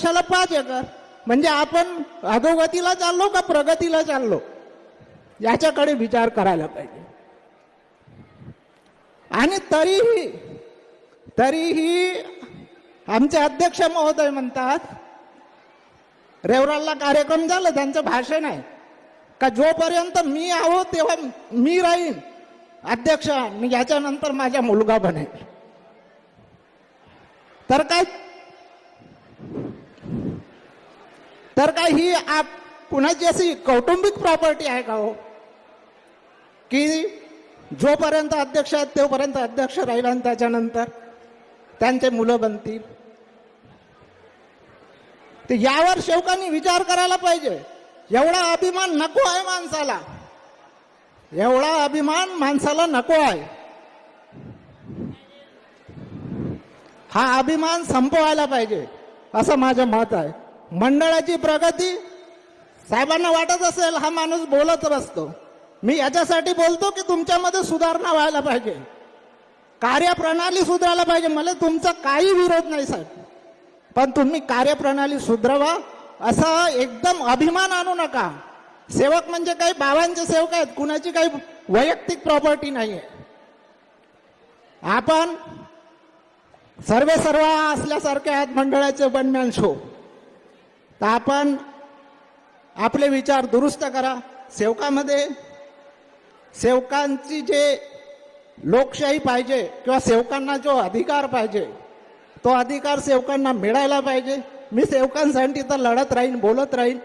अध्यक्षाला पाच एकर. म्हणजे आपण अधोगतीला चाललो का प्रगतीला चाललो? याच्याकडे विचार करायला पाहिजे. आणि तरीही तरीही आमचे अध्यक्ष महोदय म्हणतात रेवरालला कार्यक्रम झाला त्यांचं भाषण आहे. का जोपर्यंत मी आहो तेव्हा मी राहीन. अध्यक्ष मी याच्यानंतर माझा मुलगा बनेल तर काय तर काय ही आप कुणाची अशी कौटुंबिक प्रॉपर्टी आहे का हो? की जोपर्यंत अध्यक्ष आहेत तोपर्यंत अध्यक्ष राहील आणि त्याच्यानंतर त्यांचे मुलं बनतील. तर यावर शेवकांनी विचार करायला पाहिजे. एवढा अभिमान नको आहे माणसाला. एवढा अभिमान माणसाला नको आहे. हा अभिमान संपवायला पाहिजे असं माझं मत आहे. मंडळाची प्रगती साहेबांना वाटत असेल हा माणूस बोलत बसतो. मी याच्यासाठी बोलतो की तुमच्यामध्ये सुधारणा व्हायला पाहिजे. कार्यप्रणाली सुधारायला पाहिजे. मला तुमचा काही विरोध नाही साहेब. पण तुम्ही कार्यप्रणाली सुधरवा असा एकदम अभिमान आणू नका. सेवक म्हणजे काही बाबांचे सेवक आहेत. कुणाची काही वैयक्तिक प्रॉपर्टी नाही आहे आपण सर्वे सर्व असल्यासारखे आहेत मंडळाचे बनमॅन शो तर आपण आपले विचार दुरुस्त करा. सेवकामध्ये सेवकांची जे लोकशाही पाहिजे किंवा सेवकांना जो अधिकार पाहिजे तो अधिकार सेवकांना मिळायला पाहिजे. मी सेवकांसाठी तर लढत राहीन बोलत राहीन.